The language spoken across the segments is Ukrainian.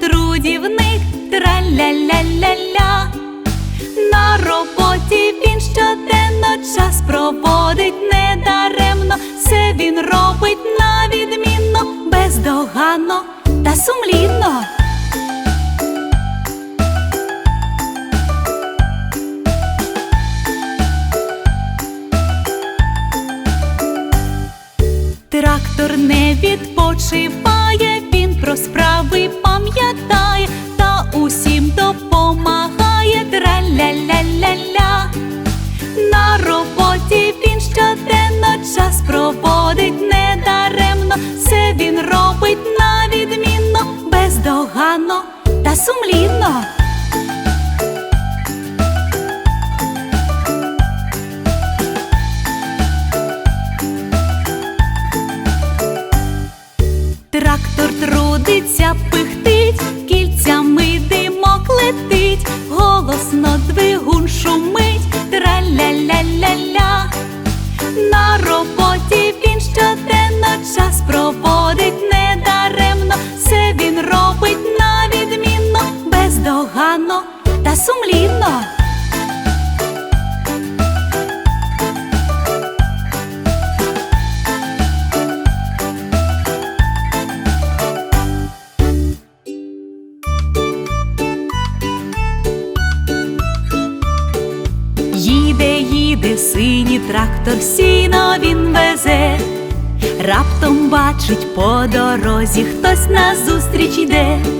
трудівник, траля-ля-ля-ля. На роботі він щоденно час проводить недаремно, все він робить на відмінно, бездоганно та сумлінно. Трактор не відпочиває, він про справи та сумлінно. Трактор сумлінно. Їде, їде синій трактор, сіно він везе. Раптом бачить по дорозі хтось назустріч йде.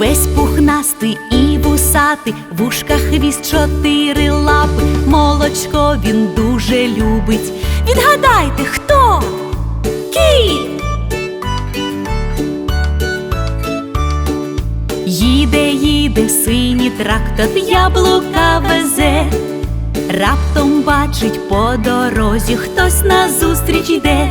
Весь пухнастий і вусатий, в ушках хвіст чотири лапи, молочко він дуже любить. Відгадайте, хто? Кіт! Їде, їде синій трактор, яблука везе. Раптом бачить по дорозі хтось назустріч йде.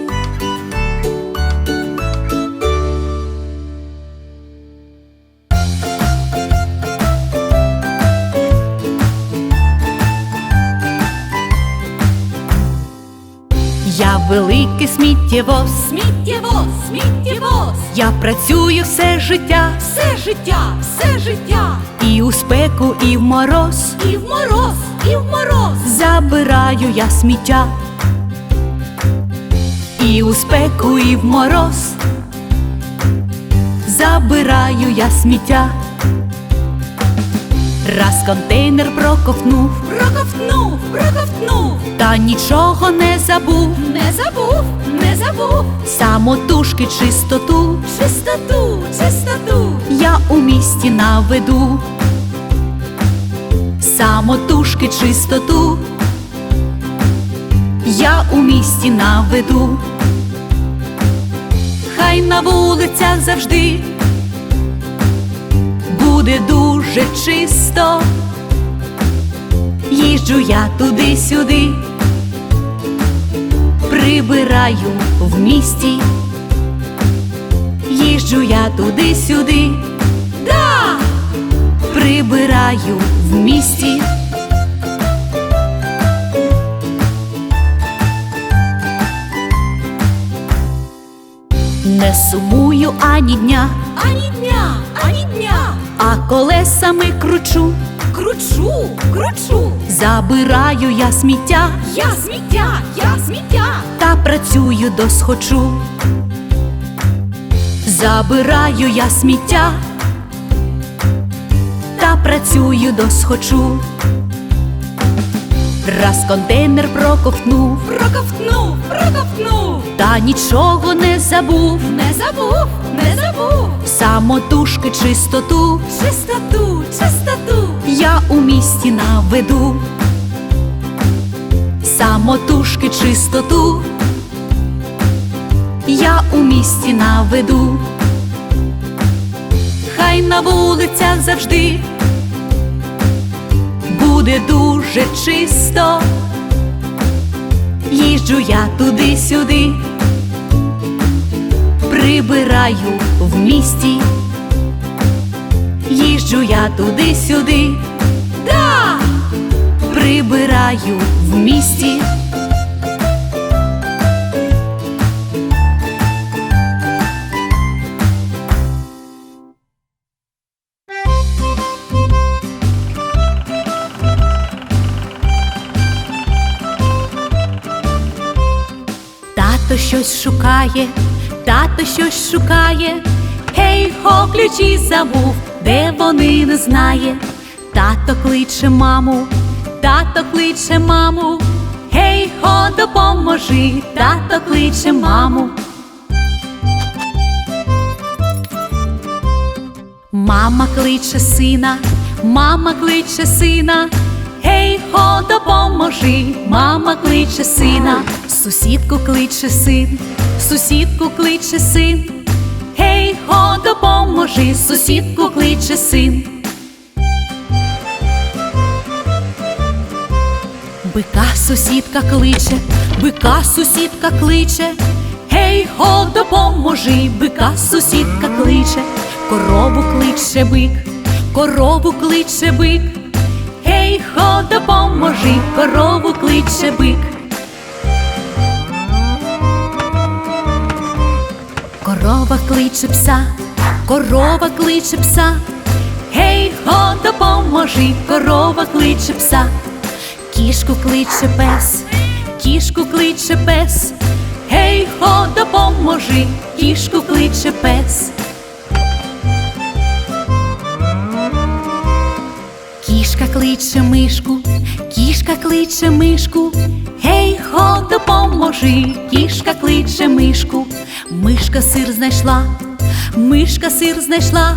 Я великий сміттєвоз, Сміттєвоз, сміттєвоз, я працюю все життя, все життя, все життя, і у спеку, і в мороз. і в мороз, і в мороз, Забираю я сміття. І у спеку, і в мороз. Забираю я сміття. Раз контейнер проковтнув, проковтнув, проковтнув, та нічого не забув. не забув, не забув, Самотужки чистоту. Чистоту, чистоту, я у місті наведу. Самотужки чистоту, я у місті наведу, хай на вулицях завжди буде дуже чисто, їжджу я туди-сюди, прибираю в місті, їжджу я туди-сюди, Да! прибираю в місті. Не сумую ані дня, Ані дня, ані дня. А колесами кручу, Кручу, кручу. забираю я сміття Я сміття, я сміття. та працюю досхочу. Забираю я сміття та працюю досхочу. Раз контейнер проковтнув, Проковтнув, проковтнув. та нічого не забув, Не забув, не забув. самотужки чистоту Чистоту, чистоту. я у місті наведу. Самотужки чистоту я у місті наведу. Хай на вулицях завжди буде дуже чисто. Їжджу я туди-сюди, прибираю в місті. Їжджу я туди-сюди, Да! прибираю в місті. Тато щось шукає, тато щось шукає. Гей, хо, ключі забув, де вони не знає. Тато кличе маму, тато кличе маму. Гей, хо, допоможи, тато кличе маму. Мама кличе сина, мама кличе сина. Гей, хо, допоможи, мама кличе сина, сусідку кличе син, сусідку кличе син. Гей, хо, допоможи, сусідку кличе син. Бика сусідка кличе, бика сусідка кличе. Гей, хо, допоможи, бика сусідка кличе, корову кличе бик, корову кличе бик. Гей, хо, допоможи, корову кличе бик. Корова кличе пса, корова кличе пса. Гей, хо, допоможи, корова кличе пса. Кішку кличе пес, кішку кличе пес. Гей, хо, допоможи, кішку кличе пес. Кішка кличе мишку, кішка кличе мишку. Гей, хо, допоможи, кішка кличе мишку. Мишка сир знайшла, мишка сир знайшла.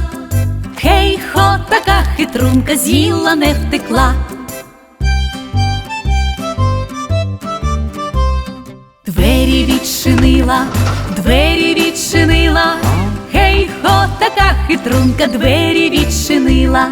Гей, хо, така хитрунка з'їла не втекла. Двері відчинила, двері відчинила. Гей, хо, така хитрунка, двері відчинила.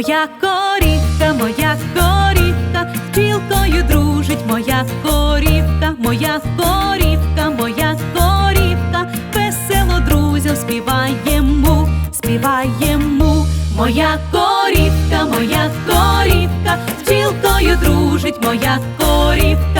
Моя корівка, моя корівка, з бджілкою дружить моя корівка, моя корівка, моя корівка, весело друзям співаємо, співаємо. Моя корівка, моя корівка, з бджілкою дружить моя корівка,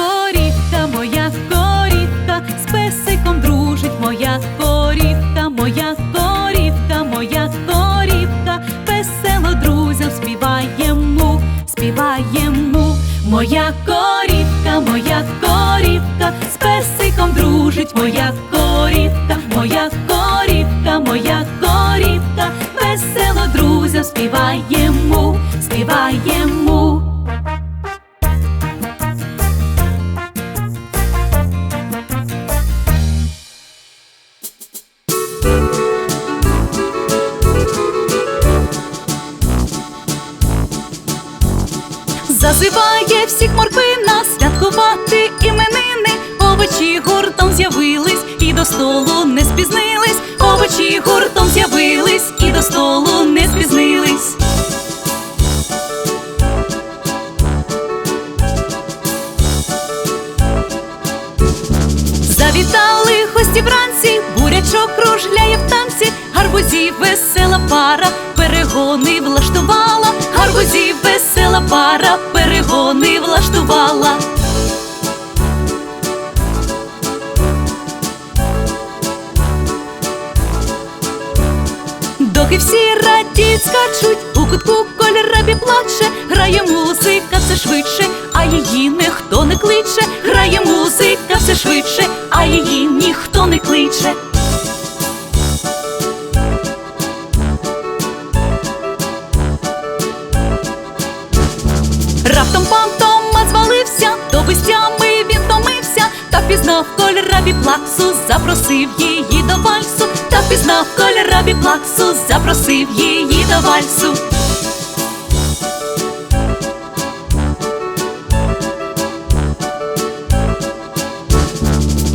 Моя корівка, моя корівка, з песиком дружить моя корівка, моя корівка, моя корівка, весело друзям співаємо, до столу не спізнились. Овочі гуртом з'явились і до столу не спізнились. Завітали гості вранці, бурячок кружляє в танці, гарбузів весела пара, перегони влаштувала, гарбузів весела пара, перегони влаштувала. Доки всі радіють, скачуть, у кутку кольорабі плаче, грає музика все швидше, а її ніхто не кличе, грає музика все швидше, а її ніхто не кличе. Раптом пантома звалився, до вистями він томився, та пізнав кольорабі плаксу, запросив її до вальсу, та пізнав кольорабі плаксу, запросив її до вальсу.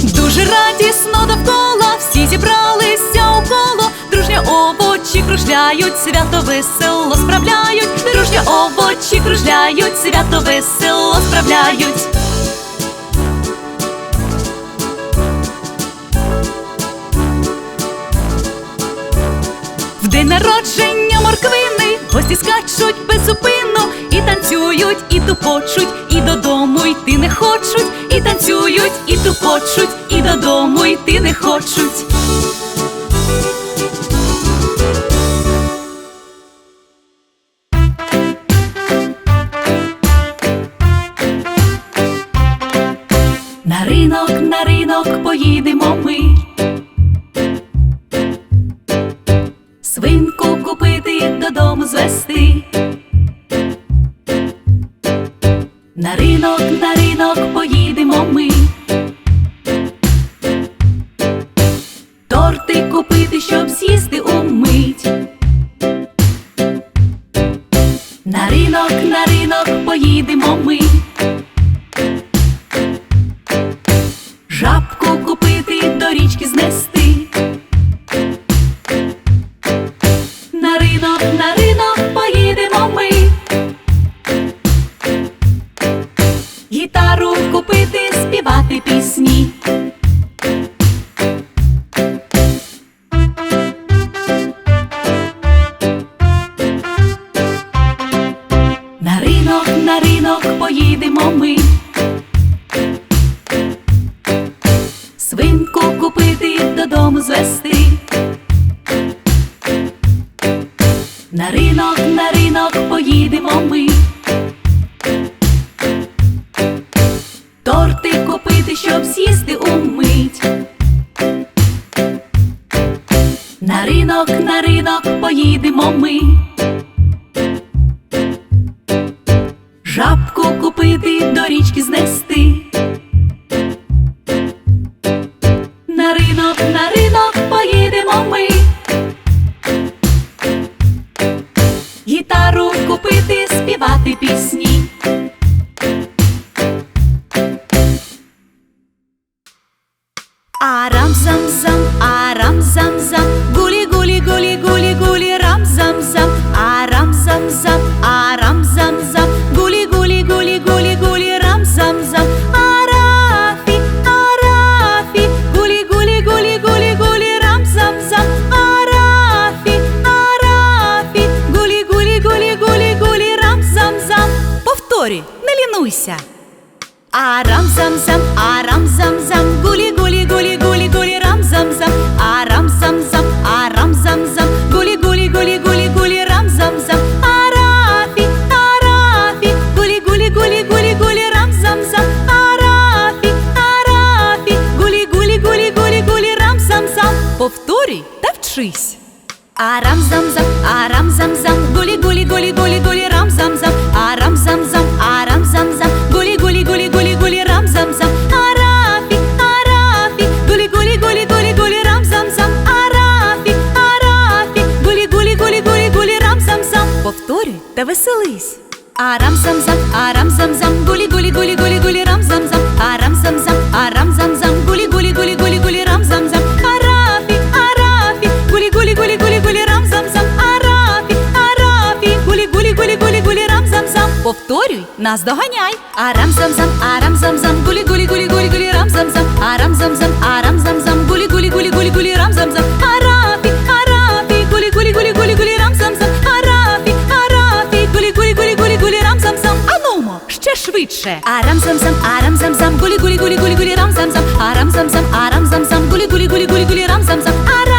Дуже радісно довкола, всі зібралися у коло, дружня овочі кружляють, свято весело справляють, дружня овочі кружляють, свято весело справляють. Народження морквини гості скачуть без і танцюють, і тупочуть, і додому йти не хочуть, і танцюють, і тупочуть, і додому йти не хочуть. На ринок, на ринок поїдемо ми. we поїдемо ми. Повторюй, нас доганяй. Арам зам зам, арам зам зам, гулі гулі гулі гулі гулі рам зам зам, арам зам зам, арам зам зам, гулі гулі гулі гулі гулі рам зам зам, арафі, арафі, гулі гулі гулі гулі гулі рам зам зам, арафі, арафі, гулі гулі гулі гулі гулі рам зам зам. Анумо, ще швидше. Арам зам зам, арам зам зам, гулі гулі гулі гулі гулі рам зам зам, арам зам зам, арам зам зам, гулі гулі гулі гулі гулі рам зам зам, арафі,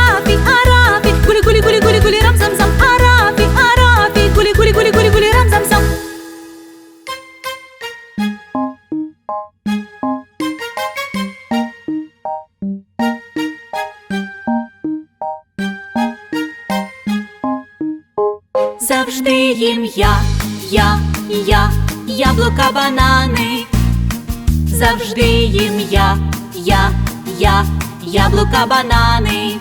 Завжди їм я, я, я, яблука, банани. Завжди їм я, я, я, яблука, банани.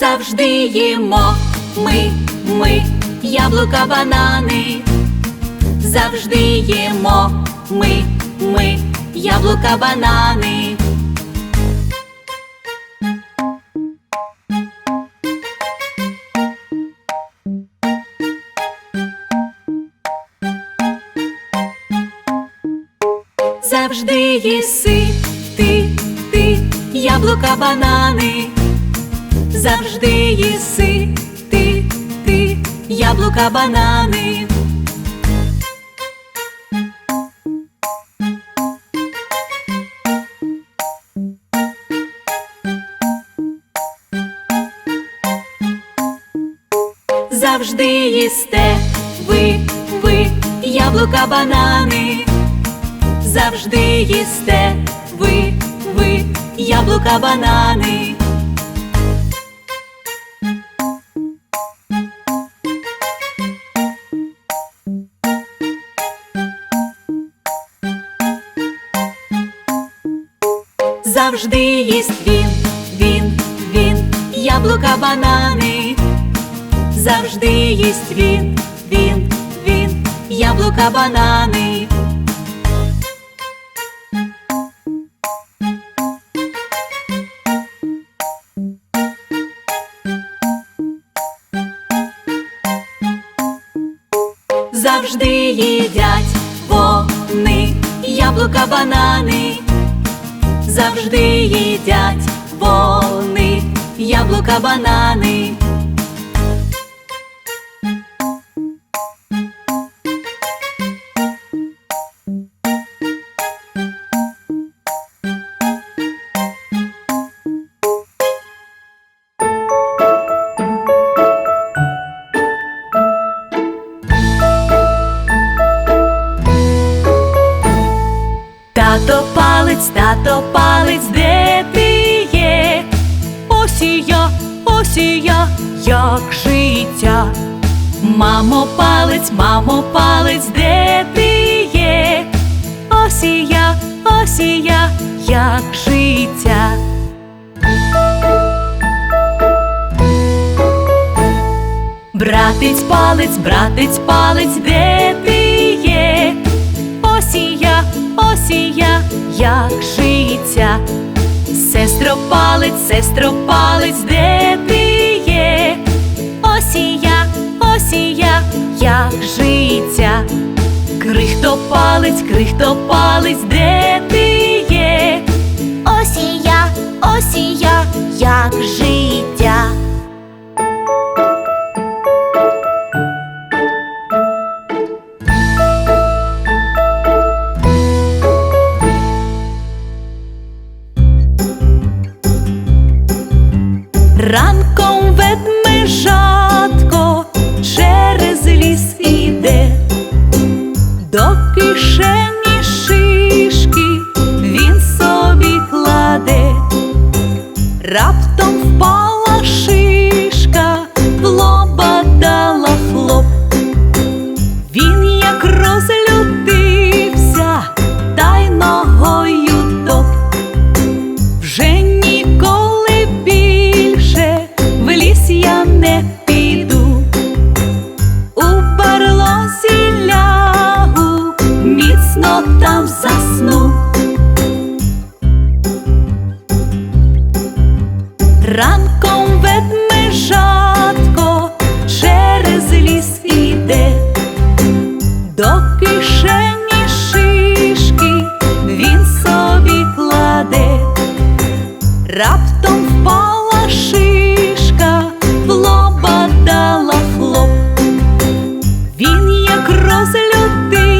Завжди їмо ми, ми, яблука, банани. Завжди їмо ми, ми, яблука, банани. Завжди їси ти, ти, яблука, банани. Завжди їси ти, ти, яблука, банани. Завжди їсте ви, ви, яблука, банани. Завжди їсте ви, ви, яблука, банани. Завжди їсть він, він, він, яблука, банани. Завжди їдять вони яблука, банани. Завжди їдять вони яблука, банани. Братець палець, братець палець, де ти є? Ось і я, ось і я, як життя. Сестро палець, сестро палець, де ти є? Ось і я, ось і я, як життя. Крихто палець, крихто палець, де ти є? Ось і я, ось і я, як життя. Раптом впала як розлютився,